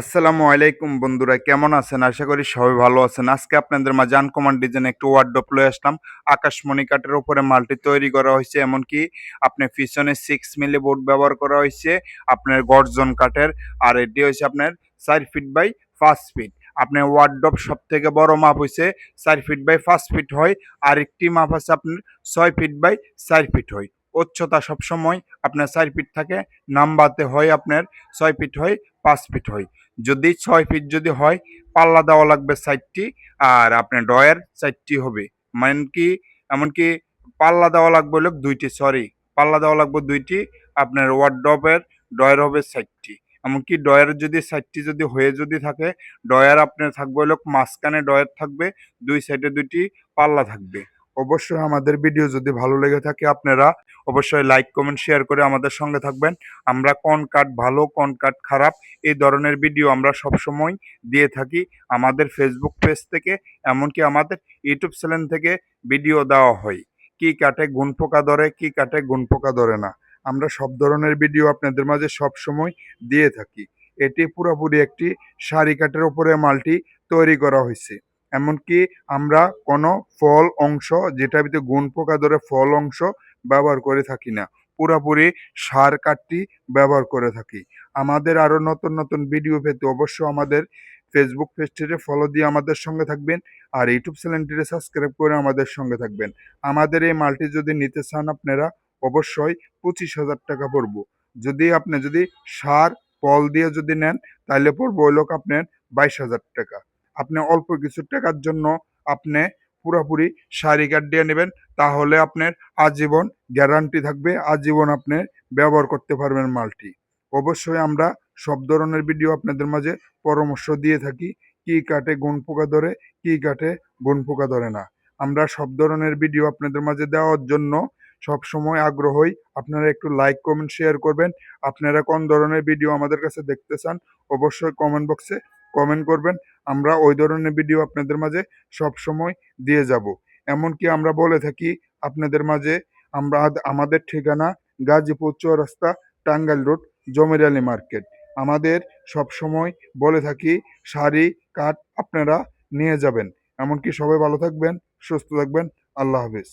আসসালামু আলাইকুম বন্ধুরা, কেমন আছেন? আশা করি সবাই ভালো আছেন। আজকে আপনাদের মাঝে আনকমান ডিজাইন একটু ওয়ার্ডপ লয়ে আসলাম। আকাশমণি কাঠের উপরে মালটি তৈরি করা হয়েছে, এমনকি আপনার পিছনে সিক্স মিলি বোর্ড ব্যবহার করা হয়েছে আপনার গর্জন কাঠের, আর এটি হয়েছে আপনার চার ফিট বাই পাঁচ ফিট আপনার ওয়ার্ডপ সব থেকে বড় মাপ হয়েছে, চার ফিট বাই পাঁচ ফিট হয় আর একটি মাপ আছে আপনার ছয় ফিট বাই চার ফিট হয়। উচ্চতা সবসময় আপনার চার ফিট থাকে, নাম্বারতে হয় আপনার ছয় ফিট হয়, পাঁচ ফিট হয়। যদি ছয় ফিট যদি হয়, পাল্লা দেওয়া লাগবে চারটি আর আপনার ডয়ের চারটি হবে। মানে কি, এমনকি পাল্লা দেওয়া লাগবে হলো দুইটি সরি পাল্লা দেওয়া লাগবে দুইটি, আপনার ওয়ার্ড্রপের ডয়ের হবে চারটি। এমনকি ডয়ের যদি সাইডটি যদি হয়ে যদি থাকে ডয়ার আপনার থাকবে হলো মাঝখানে ডয়ার থাকবে, দুই সাইডে দুইটি পাল্লা থাকবে। অবশ্যই আমাদের ভিডিও যদি ভালো লেগে থাকে আপনারা অবশ্যই লাইক কমেন্ট শেয়ার করে আমাদের সঙ্গে থাকবেন। আমরা কোন কাঠ ভালো, কোন কাঠ খারাপ, এই ধরনের ভিডিও আমরা সবসময় দিয়ে থাকি আমাদের ফেসবুক পেজ থেকে, এমনকি আমাদের ইউটিউব চ্যানেল থেকে ভিডিও দেওয়া হয়। কি কাটে গুণ পোকা ধরে, কি কাটে গুণ পোকা ধরে না। আমরা সব ধরনের ভিডিও আপনাদের মাঝে সব সময় দিয়ে থাকি। এটি পুরোপুরি একটি শাড়ি কাঠের উপরে মালটি তৈরি করা হয়েছে। এমনকি আমরা কোনো ফল অংশ যেটা ভিতরে গুণ পোকা ধরে ফল অংশ ব্যবহার করে থাকি না। পুরোপুরি সার কাঠটি ব্যবহার করে থাকি। আমাদের আরও নতুন নতুন ভিডিও পেতে অবশ্য আমাদের ফেসবুক পেজটিতে ফলো দিয়ে আমাদের সঙ্গে থাকবেন আর ইউটিউব চ্যানেলটিতে সাবস্ক্রাইব করে আমাদের সঙ্গে থাকবেন। আমাদের এই মালটি যদি নিতে চান আপনারা, অবশ্যই পঁচিশ হাজার টাকা পড়ব। যদি আপনি যদি সার, ফল দিয়ে যদি নেন, তাহলে পড়ব লোক আপনার বাইশ হাজার টাকা। আপনি অল্প কিছু টাকার জন্য আপনি পুরোপুরি শাড়ি দিয়ে নেবেন, তাহলে আপনার আজীবন গ্যারান্টি থাকবে, আজীবন আপনি ব্যবহার করতে পারবেন মালটি। অবশ্যই আমরা সব ধরনের ভিডিও আপনাদের মাঝে পরামর্শ দিয়ে থাকি, কি কাটে গুণ পোকা ধরে, কি কাটে গুণ পোকা ধরে না। আমরা সব ধরনের ভিডিও আপনাদের মাঝে দেওয়ার জন্য সব সময় আগ্রহী। আপনারা একটু লাইক কমেন্ট শেয়ার করবেন। আপনারা কোন ধরনের ভিডিও আমাদের কাছে দেখতে চান, অবশ্যই কমেন্ট বক্সে কমেন্ট করবেন। আমরা ওই ধরনের ভিডিও আপনাদের মাঝে সব সময় দিয়ে যাব। এমনকি আমরা বলে থাকি, আপনাদের মাঝে আমরা আমাদের ঠিকানা গাজীপুর চৌরাস্তা, টাঙ্গাইল রোড, জমির আলী মার্কেট। আমাদের সব সময় বলে থাকি, শাড়ি কাঠ আপনারা নিয়ে যাবেন। এমনকি সবাই ভালো থাকবেন, সুস্থ থাকবেন। আল্লাহ হাফিজ।